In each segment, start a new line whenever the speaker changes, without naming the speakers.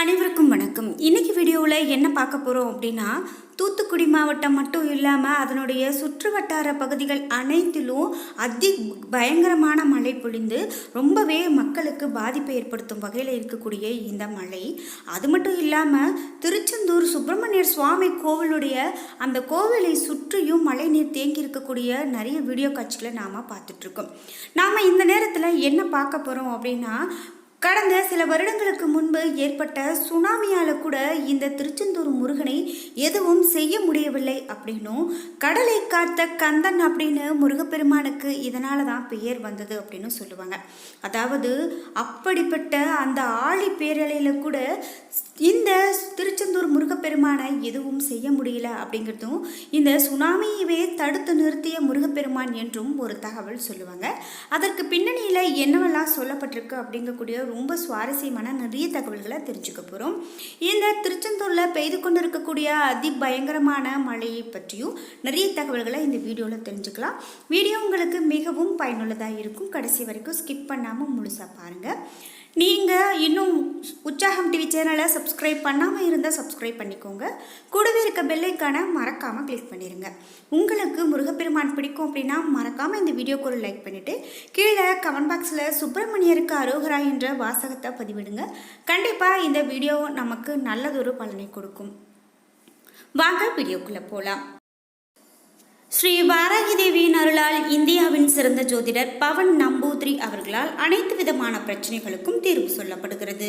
அனைவருக்கும் வணக்கம். இன்னைக்கு வீடியோவில் என்ன பார்க்க போகிறோம் அப்படின்னா தூத்துக்குடி மாவட்டம் மட்டும் இல்லாமல் அதனுடைய சுற்று வட்டார பகுதிகள் அனைத்திலும் அதி பயங்கரமான மழை பொழிந்து ரொம்பவே மக்களுக்கு பாதிப்பை ஏற்படுத்தும் வகையில் இருக்கக்கூடிய இந்த மழை. அது மட்டும் இல்லாமல் திருச்செந்தூர் சுப்பிரமணியர் சுவாமி கோவிலுடைய அந்த கோவிலை சுற்றியும் மழை நீர் தேங்கி இருக்கக்கூடிய நிறைய வீடியோ காட்சிகளை நாம் பார்த்துட்ருக்கோம் நாம் இந்த நேரத்தில் என்ன பார்க்க போகிறோம் அப்படின்னா கடந்த சில வருடங்களுக்கு முன்பு ஏற்பட்ட சுனாமியால் கூட இந்த திருச்செந்தூர் முருகனை எதுவும் செய்ய முடியவில்லை அப்படின்னும் கடலை காத்த கந்தன் அப்படின்னு முருகப்பெருமானுக்கு இதனால தான் பெயர் வந்தது அப்படின்னு சொல்லுவாங்க. அதாவது அப்படிப்பட்ட அந்த ஆழி பேரலையில் கூட இந்த திருச்செந்தூர் முருகப்பெருமானை எதுவும் செய்ய முடியல அப்படிங்கிறதும் இந்த சுனாமியவே தடுத்து நிறுத்திய முருகப்பெருமான் என்றும் ஒரு தகவல் சொல்லுவாங்க. அதற்கு பின்னணியில் என்னவெல்லாம் சொல்லப்பட்டிருக்கு அப்படிங்கக்கூடிய ரொம்ப சுவாரஸ்யமான நிறைய தகவல்களை தெரிஞ்சுக்க போகிறோம் இந்த திருச்செந்தூரில் பெய்து கொண்டு இருக்கக்கூடிய அதி பயங்கரமான மழையை பற்றியும் நிறைய தகவல்களை இந்த வீடியோவில் தெரிஞ்சுக்கலாம். வீடியோ உங்களுக்கு மிகவும் பயனுள்ளதாக இருக்கும். கடைசி வரைக்கும் ஸ்கிப் பண்ணாமல் முழுசாக பாருங்கள் நீங்கள் இன்னும் உற்சாகம் டிவி சேனலை சப்ஸ்கிரைப் பண்ணாமல் இருந்தால் சப்ஸ்கிரைப் பண்ணிக்கோங்க. கூடவே இருக்க பெல்லைக்கான மறக்காமல் கிளிக் பண்ணிடுங்க உங்களுக்கு முருகப்பெருமான் பிடிக்கும் அப்படின்னா மறக்காமல் இந்த வீடியோக்கு ஒரு லைக் பண்ணிவிட்டு கீழே கமெண்ட் பாக்ஸில் சுப்பிரமணியருக்கு அரோகரா என்ற வாசகத்தை பதிவிடுங்க. கண்டிப்பாக இந்த வீடியோ நமக்கு நல்லதொரு பலனை கொடுக்கும். வாங்க வீடியோக்குள்ளே போகலாம் ஸ்ரீ வாராகி தேவியின் அருளால் இந்தியாவின் சிறந்த ஜோதிடர் பவன் நம்பூத்ரி அவர்களால் அனைத்து விதமான பிரச்சனைகளுக்கும் தீர்வு சொல்லப்படுகிறது.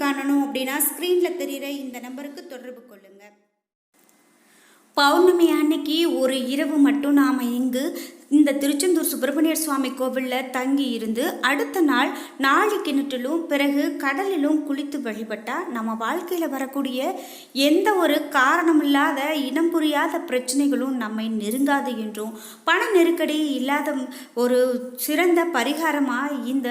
காணணும் அப்படின்னா ஸ்க்ரீனில் தெரிகிற இந்த நம்பருக்கு தொடர்பு கொள்ளுங்கள் பௌர்ணமி அன்னைக்கு ஒரு இரவு மட்டும் நாம் இங்கு இந்த திருச்செந்தூர் சுப்பிரமணியர் சுவாமி கோவிலில் தங்கி இருந்து அடுத்த நாள் நாளை கிணற்றிலும் பிறகு கடலிலும் குளித்து வழிபட்டால் நம்ம வாழ்க்கையில் வரக்கூடிய எந்த ஒரு காரணமில்லாத இனம் புரியாத பிரச்சனைகளும் நம்மை நெருங்காது என்றும் பண நெருக்கடி இல்லாத ஒரு சிறந்த பரிகாரமாக இந்த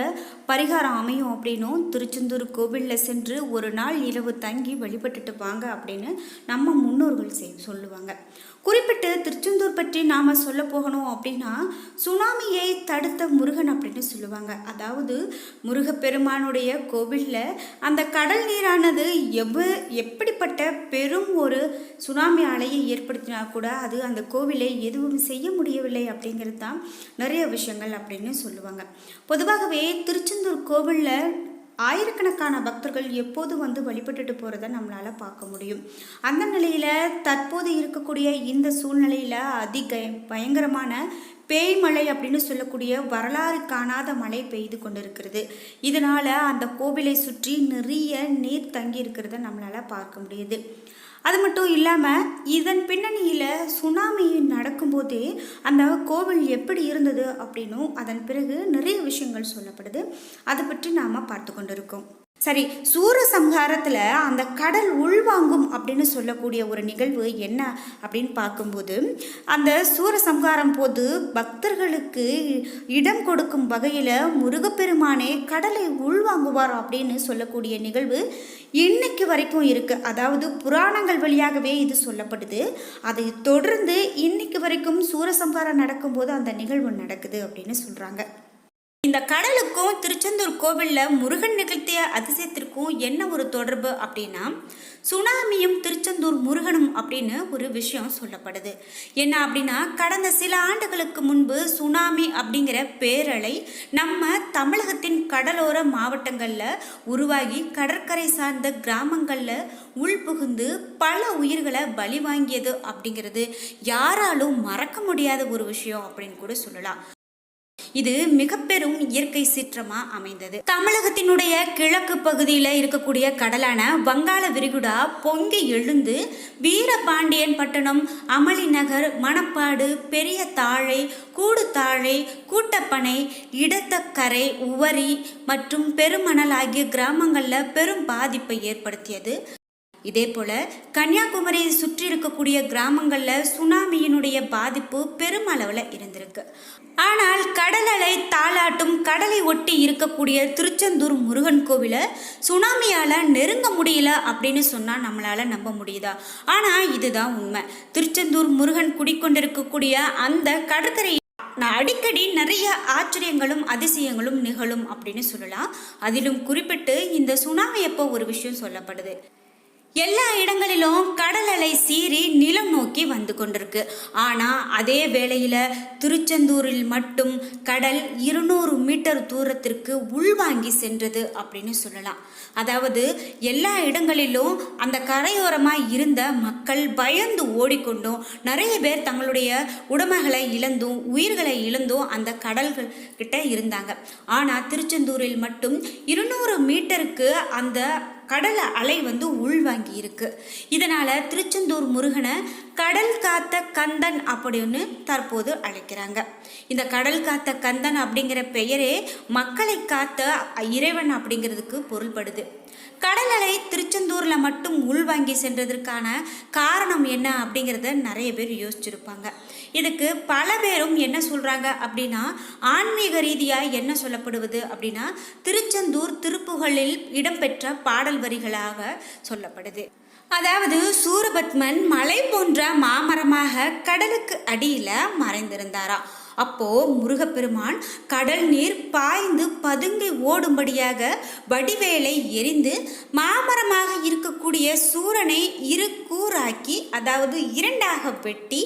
பரிகாரம் அமையும் அப்படின்னும் திருச்செந்தூர் கோவிலில் சென்று ஒரு நாள் இரவு தங்கி வழிபட்டுட்டு வாங்க அப்படின்னு நம்ம முன்னோர்கள் செய் சொல்லுவாங்க. குறிப்பிட்டு திருச்செந்தூர் பற்றி நாம் சொல்ல போகணும் அப்படின்னா சுனாமியை தடுத்த முருகன் அப்படின்னு சொல்லுவாங்க. அதாவது முருகப்பெருமானுடைய கோவிலில் அந்த கடல் நீரானது எவ்வ எப்படிப்பட்ட பெரும் ஒரு சுனாமி அலையை ஏற்படுத்தினா கூட அது அந்த கோவிலை எதுவும் செய்ய முடியவில்லை அப்படிங்கிறது தான் நிறைய விஷயங்கள் அப்படின்னு சொல்லுவாங்க. பொதுவாகவே திருச்செந்தூர் கோவிலில் ஆயிரக்கணக்கான பக்தர்கள் எப்போது வந்து வழிபட்டுட்டு போகிறத நம்மளால் பார்க்க முடியும். அந்த நிலையில் தற்போது இருக்கக்கூடிய இந்த சூழ்நிலையில் அதிக பயங்கரமான பேய் மழை அப்படின்னு சொல்லக்கூடிய வரலாறு காணாத மழை பெய்து கொண்டிருக்கிறது. இதனால் அந்த கோவிலை சுற்றி நிறைய நீர் தங்கி இருக்கிறத நம்மளால் பார்க்க முடியுது. அது மட்டும் இல்லாமல் இதன் பின்னணியில் சுனாமி நடக்கும்போதே அந்த கோவில் எப்படி இருந்தது அப்படின்னும் அதன் பிறகு நிறைய விஷயங்கள் சொல்லப்படுது. அதை பற்றி நாம் பார்த்து கொண்டிருக்கோம். சரி சூரசம்ஹாரத்தில் அந்த கடல் உள்வாங்கும் அப்படின்னு சொல்லக்கூடிய ஒரு நிகழ்வு என்ன அப்படின்னு பார்க்கும்போது அந்த சூரசம்ஹாரம் போது பக்தர்களுக்கு இடம் கொடுக்கும் வகையில் முருகப்பெருமானே கடலை உள்வாங்குவார் அப்படின்னு சொல்லக்கூடிய நிகழ்வு இன்னைக்கு வரைக்கும் இருக்குது அதாவது புராணங்கள் வழியாகவே இது சொல்லப்படுது. அதை தொடர்ந்து இன்னைக்கு வரைக்கும் சூரசம்ஹாரம் நடக்கும்போது அந்த நிகழ்வு நடக்குது அப்படின்னு சொல்கிறாங்க இந்த கடலுக்கும் திருச்செந்தூர் கோவிலில் முருகன் நிகழ்த்திய அதிசயத்திற்கும் என்ன ஒரு தொடர்பு அப்படின்னா சுனாமியும் திருச்செந்தூர் முருகனும் அப்படின்னு ஒரு விஷயம் சொல்லப்படுது. என்ன அப்படின்னா கடந்த சில ஆண்டுகளுக்கு முன்பு சுனாமி அப்படிங்கிற பேரலை நம்ம தமிழகத்தின் கடலோர மாவட்டங்களில் உருவாகி கடற்கரை சார்ந்த கிராமங்களில் உள்புகுந்து பல உயிர்களை பலி வாங்கியது அப்படிங்கிறது யாராலும் மறக்க முடியாத ஒரு விஷயம் அப்படின்னு கூட சொல்லலாம். இது மிக பெரும் இயற்கை சீற்றமா அமைந்தது. தமிழகத்தினுடைய கிழக்கு பகுதியில் இருக்கக்கூடிய கடலான வங்காள விரிகுடா பொங்கி எழுந்து வீரபாண்டியன் பட்டணம் அமளி நகர் மணப்பாடு பெரிய தாழை கூடுதாழை கூட்டப்பனை இடத்தக்கரை உவரி மற்றும் பெருமணல் ஆகிய கிராமங்களில் பெரும் பாதிப்பை ஏற்படுத்தியது. இதே போல கன்னியாகுமரியை சுற்றி இருக்கக்கூடிய கிராமங்களில் சுனாமியினுடைய பாதிப்பு பெருமளவில் இருந்திருக்கு. ஆனால் கடல் அலை தாளாட்டும் கடலை ஒட்டி இருக்கக்கூடிய திருச்செந்தூர் முருகன் கோவிலை சுனாமியால் நெருங்க முடியல அப்படின்னு சொன்னால் நம்மளால் நம்ப முடியுதா? ஆனால் இதுதான் உண்மை. திருச்செந்தூர் முருகன் குடிக்கொண்டிருக்கக்கூடிய அந்த கடற்கரை நான் அடிக்கடி நிறைய ஆச்சரியங்களும் அதிசயங்களும் நிகழும் அப்படின்னு சொல்லலாம். அதிலும் குறிப்பிட்டு இந்த சுனாமி எப்போ ஒரு விஷயம் சொல்லப்படுது. எல்லா இடங்களிலும் கடல் அலை சீறி நிலம் நோக்கி வந்து கொண்டிருக்கு. ஆனால் அதே வேளையில் திருச்செந்தூரில் மட்டும் கடல் இருநூறு மீட்டர் தூரத்திற்கு உள்வாங்கி சென்றது அப்படின்னு சொல்லலாம். அதாவது எல்லா இடங்களிலும் அந்த கரையோரமாக இருந்த மக்கள் பயந்து ஓடிக்கொண்டும் நிறைய பேர் தங்களுடைய உடமைகளை இழந்தும் உயிர்களை இழந்தும் அந்த கடல்கள் கிட்ட இருந்தாங்க. ஆனால் திருச்செந்தூரில் மட்டும் இருநூறு மீட்டருக்கு அந்த கடல் அலை வந்து உள்வாங்கி இருக்கு. இதனால திருச்செந்தூர் முருகனை கடல் காத்த கந்தன் அப்படின்னு தற்போது அழைக்கிறாங்க. இந்த கடல் காத்த கந்தன் அப்படிங்கிற பெயரே மக்களை காத்த இறைவன் அப்படிங்கிறதுக்கு பொருள்படுது. கடல் அலை திருச்செந்தூர்ல மட்டும் உள்வாங்கி சென்றதற்கான காரணம் என்ன அப்படிங்கிறத நிறைய பேர் யோசிச்சிருப்பாங்க. இதுக்கு பல பேரும் என்ன சொல்கிறாங்க அப்படின்னா ஆன்மீக ரீதியாக என்ன சொல்லப்படுவது அப்படின்னா திருச்செந்தூர் திருப்புகளில் இடம்பெற்ற பாடல் வரிகளாக சொல்லப்படுது. அதாவது சூரபத்மன் மலை போன்ற மாமரமாக கடலுக்கு அடியில் மறைந்திருந்தாராம். அப்போ முருகப்பெருமான் கடல் நீர் பாய்ந்து பதுங்கி ஓடும்படியாக வடிவேலை எரிந்து மாமரமாக இருக்கக்கூடிய சூரனை இரு கூறாக்கி அதாவது இரண்டாக வெட்டி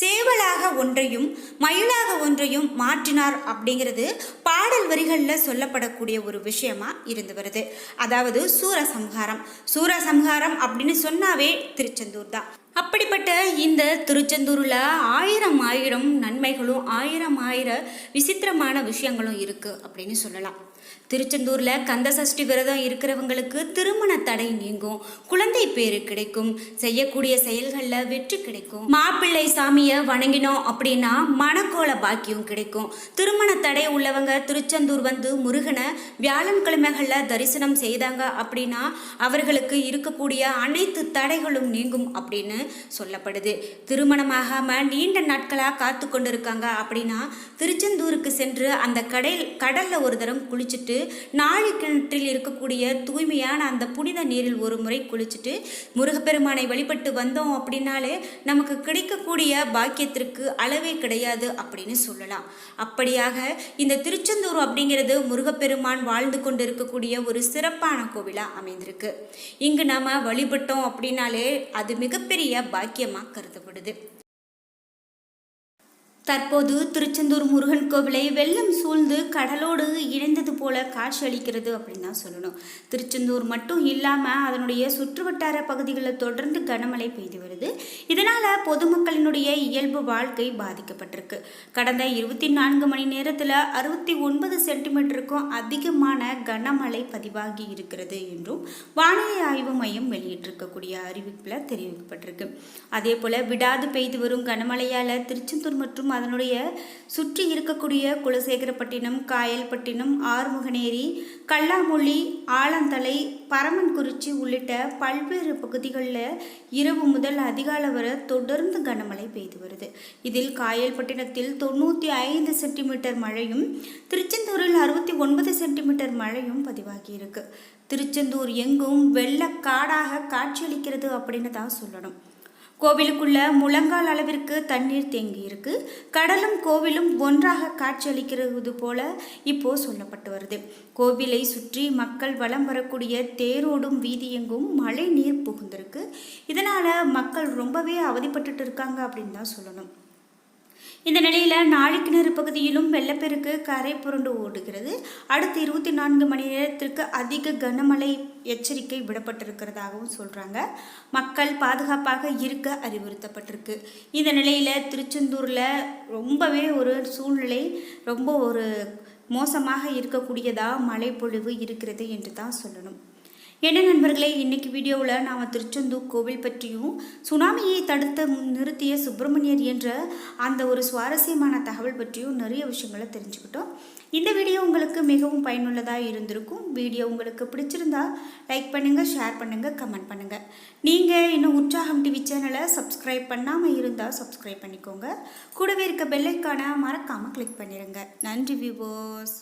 சேவலாக ஒன்றையும் மயிலாக ஒன்றையும் மாற்றினார் அப்படிங்கிறது பாடல் வரிகளில் சொல்லப்படக்கூடிய ஒரு விஷயமா இருந்து வருது. அதாவது சூரசம்ஹாரம். சூரசம்ஹாரம் அப்படின்னு சொன்னாவே திருச்செந்தூர் தான் அப்படிப்பட்ட இந்த திருச்செந்தூரில் ஆயிரம் ஆயிரம் நன்மைகளும் ஆயிரம் ஆயிரம் விசித்திரமான விஷயங்களும் இருக்குது அப்படின்னு சொல்லலாம். திருச்செந்தூரில் கந்த சஷ்டி விரதம் இருக்கிறவங்களுக்கு திருமண தடை நீங்கும் குழந்தை பேரு கிடைக்கும் செய்யக்கூடிய செயல்களில் வெற்றி கிடைக்கும். மாப்பிள்ளை சாமியை வணங்கினோம் அப்படின்னா மணக்கோல பாக்கியம் கிடைக்கும். திருமண தடை உள்ளவங்க திருச்செந்தூர் வந்து முருகனை வியாழன்கிழமைகளில் தரிசனம் செய்தாங்க அப்படின்னா அவர்களுக்கு இருக்கக்கூடிய அனைத்து தடைகளும் நீங்கும் அப்படின்னு சொல்லப்படுது. திருமணமாகாமல் நீண்ட நாட்களாக காத்து கொண்டு இருக்காங்க அப்படின்னா திருச்செந்தூருக்கு சென்று அந்த கடல் கடலில் ஒரு தரம் குளிச்சுட்டு நாழி கிணற்றில் இருக்கக்கூடிய தூய்மையான அந்த புனித நீரில் ஒரு முறை குளிச்சுட்டு முருகப்பெருமானை வழிபட்டு வந்தோம் அப்படின்னாலே நமக்கு கிடைக்கக்கூடிய பாக்கியத்திற்கு அளவே கிடையாது அப்படின்னு சொல்லலாம். அப்படியாக இந்த திருச்செந்தூர் அப்படிங்கிறது முருகப்பெருமான் வாழ்ந்து கொண்டு இருக்கக்கூடிய ஒரு சிறப்பான கோவிலாக அமைந்திருக்கு. இங்கு நாம் வழிபட்டோம் அப்படின்னாலே அது மிகப்பெரிய பாக்கியமாக கருதப்படுது தற்போது திருச்செந்தூர் முருகன் கோவிலை வெள்ளம் சூழ்ந்து கடலோடு இணைந்தது போல காட்சி அளிக்கிறது அப்படின்னு தான் சொல்லணும். திருச்செந்தூர் மட்டும் இல்லாமல் அதனுடைய சுற்றுவட்டார பகுதிகளில் தொடர்ந்து கனமழை பெய்து வருது. இதனால் பொதுமக்களினுடைய இயல்பு வாழ்க்கை பாதிக்கப்பட்டிருக்கு. கடந்த இருபத்தி நான்கு மணி நேரத்தில் அறுபத்தி ஒன்பது சென்டிமீட்டருக்கும் அதிகமான கனமழை பதிவாகி இருக்கிறது என்றும் வானிலை ஆய்வு மையம் வெளியிட்டிருக்கக்கூடிய அறிவிப்பில் தெரிவிக்கப்பட்டிருக்கு. அதே போல் விடாது பெய்து வரும் கனமழையால் திருச்செந்தூர் மற்றும் அதனுடைய சுற்றி இருக்கக்கூடிய குலசேகரப்பட்டினம் காயல்பட்டினம் ஆறுமுகநேரி கல்லாமொழி ஆலந்தலை பரமன்குறிச்சி உள்ளிட்ட பல்வேறு பகுதிகளில் இரவு முதல் அதிகாலை வரை தொடர்ந்து கனமழை பெய்து வருது. இதில் காயல்பட்டினத்தில் தொண்ணூற்றி ஐந்து சென்டிமீட்டர் மழையும் திருச்செந்தூரில் அறுபத்தி ஒன்பது சென்டிமீட்டர் மழையும் பதிவாகியிருக்கு திருச்செந்தூர் எங்கும் வெள்ள காடாக காட்சியளிக்கிறது அப்படின்னு தான் சொல்லணும். கோவிலுக்குள்ள முழங்கால் அளவிற்கு தண்ணீர் தேங்கியிருக்கு. கடலும் கோவிலும் ஒன்றாக காட்சியளிக்கிறது போல இப்போ சொல்லப்பட்டு வருது. கோவிலை சுற்றி மக்கள் வலம் வரக்கூடிய தேரோடும் வீதியெங்கும் மழை நீர் புகுந்திருக்கு. இதனால மக்கள் ரொம்பவே அவதிப்பட்டுட்டு இருக்காங்க அப்படின்னு தான் சொல்லணும். இந்த நிலையில் நாழிக்கிணறு பகுதியிலும் வெள்ளப்பெருக்கு கரை புரண்டு ஓடுகிறது. அடுத்த இருபத்தி நான்கு மணி நேரத்திற்கு அதிக கனமழை எச்சரிக்கை விடப்பட்டிருக்கிறதாகவும் சொல்கிறாங்க மக்கள் பாதுகாப்பாக இருக்க அறிவுறுத்தப்பட்டிருக்கு. இந்த நிலையில் திருச்செந்தூரில் ரொம்பவே ஒரு சூழ்நிலை ரொம்ப ஒரு மோசமாக இருக்கக்கூடியதாக மழைப்பொழிவு இருக்கிறது என்று தான் சொல்லணும். என்ன நண்பர்களே இன்றைக்கி வீடியோவில் நாம் திருச்செந்தூர் கோவில் பற்றியும் சுனாமியை தடுத்த நிறுத்திய சுப்பிரமணியர் என்ற அந்த ஒரு சுவாரஸ்யமான தகவல் பற்றியும் நிறைய விஷயங்களை தெரிஞ்சுக்கிட்டோம். இந்த வீடியோ உங்களுக்கு மிகவும் பயனுள்ளதாக இருந்திருக்கும். வீடியோ உங்களுக்கு பிடிச்சிருந்தா லைக் பண்ணுங்கள் ஷேர் பண்ணுங்கள் கமெண்ட் பண்ணுங்கள் நீங்கள் இன்னும் உற்சாகம் டிவி சேனலை சப்ஸ்கிரைப் பண்ணாமல் இருந்தால் சப்ஸ்கிரைப் பண்ணிக்கோங்க. கூடவே இருக்க பெல்லைக்கான மறக்காமல் கிளிக் பண்ணிடுங்க நன்றி வியூவர்ஸ்